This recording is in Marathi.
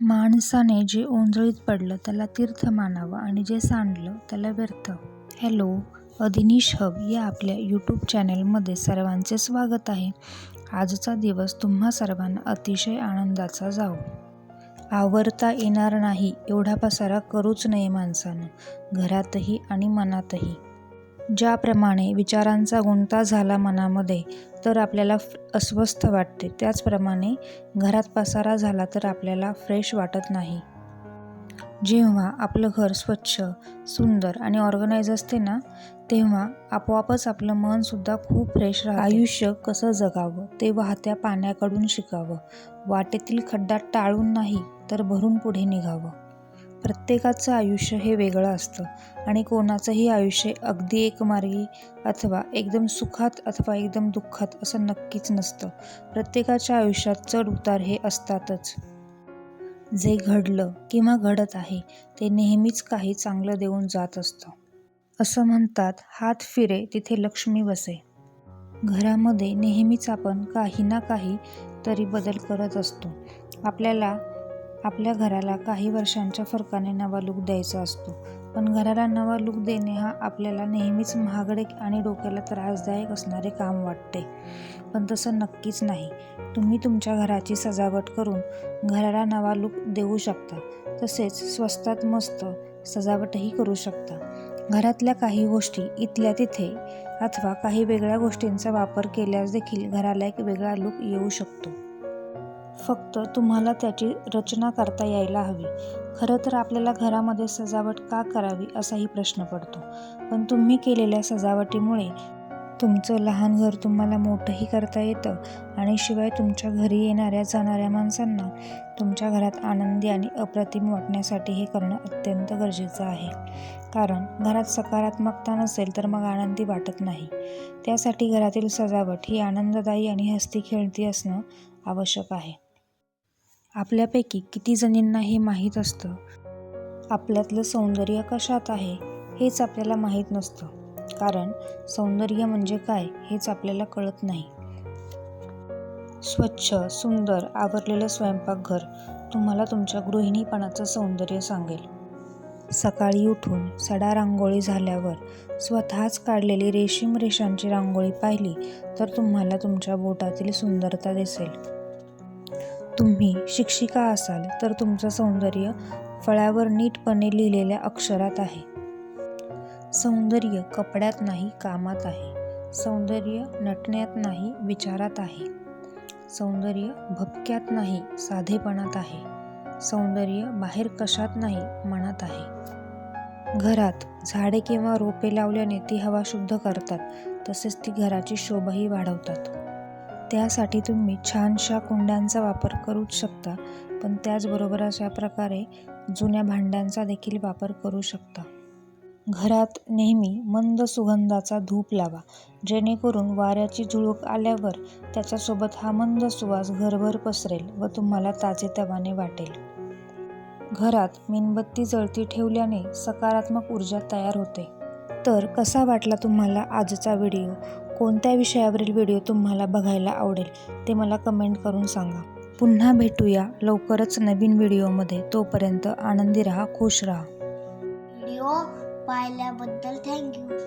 माणसाने जे ओंजळीत पडलं त्याला तीर्थ मानावं आणि जे सांडलं त्याला व्यर्थ. हॅलो अदिनीश हब या आपल्या यूट्यूब चॅनलमध्ये सर्वांचे स्वागत आहे. आजचा दिवस तुम्हा सर्वांना अतिशय आनंदाचा जाओ आवरता येणार नाही एवढा पसारा करूच नये माणसानं घरातही आणि मनातही. ज्याप्रमाणे विचारांचा गुंता झाला मनामध्ये तर आपल्याला फ- अस्वस्थ वाटते. त्याचप्रमाणे घरात पसारा झाला तर आपल्याला फ्रेश वाटत नाही. जेव्हा आपलं घर स्वच्छ सुंदर आणि ऑर्गनाईज असते ना तेव्हा आपोआपच आपलं मनसुद्धा खूप फ्रेश राहतं. आयुष्य कसं जगावं? ते वाहत्या पाण्याकडून शिकावं. वाटेतील खड्डा टाळून नाही तर भरून पुढे निघावं. प्रत्येकाचं आयुष्य हे वेगळं असतं आणि कोणाचंही आयुष्य अगदी एकमार्गी अथवा एकदम सुखात अथवा एकदम दुःखात असं नक्कीच नसतं. प्रत्येकाच्या आयुष्यात चढ उतार हे असतातच. जे घडलं किंवा घडत आहे ते नेहमीच काही चांगलं देऊन जात असतं. असं म्हणतात हात फिरे तिथे लक्ष्मी बसे. घरामध्ये नेहमीच आपण काही ना काही तरी बदल करत असतो. आपल्याला आपल्या घराला काही वर्षांच्या फरकाने नवा लूक द्यायचा असतो. पण घराला नवा लूक देणे हा आपल्याला नेहमीच महागडे आणि डोक्याला त्रासदायक असणारे काम वाटते. पण तसं नक्कीच नाही. तुम्ही तुमच्या घराची सजावट करून घराला नवा लूक देऊ शकता. तसेच स्वस्तात मस्त सजावटही करू शकता. घरातल्या काही गोष्टी इथल्या तिथे अथवा काही वेगळ्या गोष्टींचा वापर केल्यास देखील घराला एक वेगळा लूक येऊ शकतो. फक्त तुम्हाला त्याची रचना करता यायला हवी. खरं तर आपल्याला घरामध्ये सजावट का करावी असाही प्रश्न पडतो. पण तुम्ही केलेल्या सजावटीमुळे तुमचं लहान घर तुम्हाला मोठंही करता येतं आणि शिवाय तुमच्या घरी येणाऱ्या जाणाऱ्या माणसांना तुमच्या घरात आनंदी आणि अप्रतिम वाटण्यासाठी हे करणं अत्यंत गरजेचं आहे. कारण घरात सकारात्मकता नसेल तर मग आनंदी वाटत नाही. त्यासाठी घरातील सजावट ही आनंददायी आणि हस्ती खेळती असणं आवश्यक आहे. आपल्यापैकी किती जणींना हे माहीत असतं? आपल्यातलं सौंदर्य कशात आहे हेच आपल्याला माहीत नसतं. कारण सौंदर्य म्हणजे काय हेच आपल्याला कळत नाही. स्वच्छ सुंदर आवरलेलं स्वयंपाकघर तुम्हाला तुमच्या गृहिणीपणाचं सौंदर्य सांगेल. सकाळी उठून सडा रांगोळी झाल्यावर स्वतःच काढलेली रेशीम रेषांची रांगोळी पाहिली तर तुम्हाला तुमच्या बोटातील सुंदरता दिसेल. तुम्ही शिक्षिका असाल तर तुमचं सौंदर्य फळ्यावर नीटपणे लिहिलेल्या अक्षरात आहे. सौंदर्य कपड्यात नाही कामात आहे. सौंदर्य नटण्यात नाही विचारात आहे. सौंदर्य भपक्यात नाही साधेपणात आहे. सौंदर्य बाहेर कशात नाही मनात आहे. घरात झाडे किंवा रोपे लावल्याने ती हवा शुद्ध करतात तसेच ती घराची शोभाही वाढवतात. त्यासाठी तुम्ही छानशा कुंड्यांचा वापर करूच शकता पण त्याचबरोबर अशा प्रकारे जुन्या भांड्यांचा देखील वापर करू शकता. घरात नेहमी मंद सुगंधाचा धूप लावा जेणेकरून वाऱ्याची झुळूक आल्यावर त्याच्यासोबत हा मंद सुवास घरभर पसरेल व तुम्हाला ताजेतवाने वाटेल. घरात मेणबत्ती जळती ठेवल्याने सकारात्मक ऊर्जा तयार होते. तर कसा वाटला तुम्हाला आजचा व्हिडिओ? कोणत्या विषयावरील व्हिडिओ तुम्हाला बघायला आवडेल ते मला कमेंट करून सांगा. पुन्हा भेटूया लवकरच नवीन व्हिडिओमध्ये. तोपर्यंत आनंदी राहा खुश राहा. व्हिडिओ पाहिल्याबद्दल थँक्यू.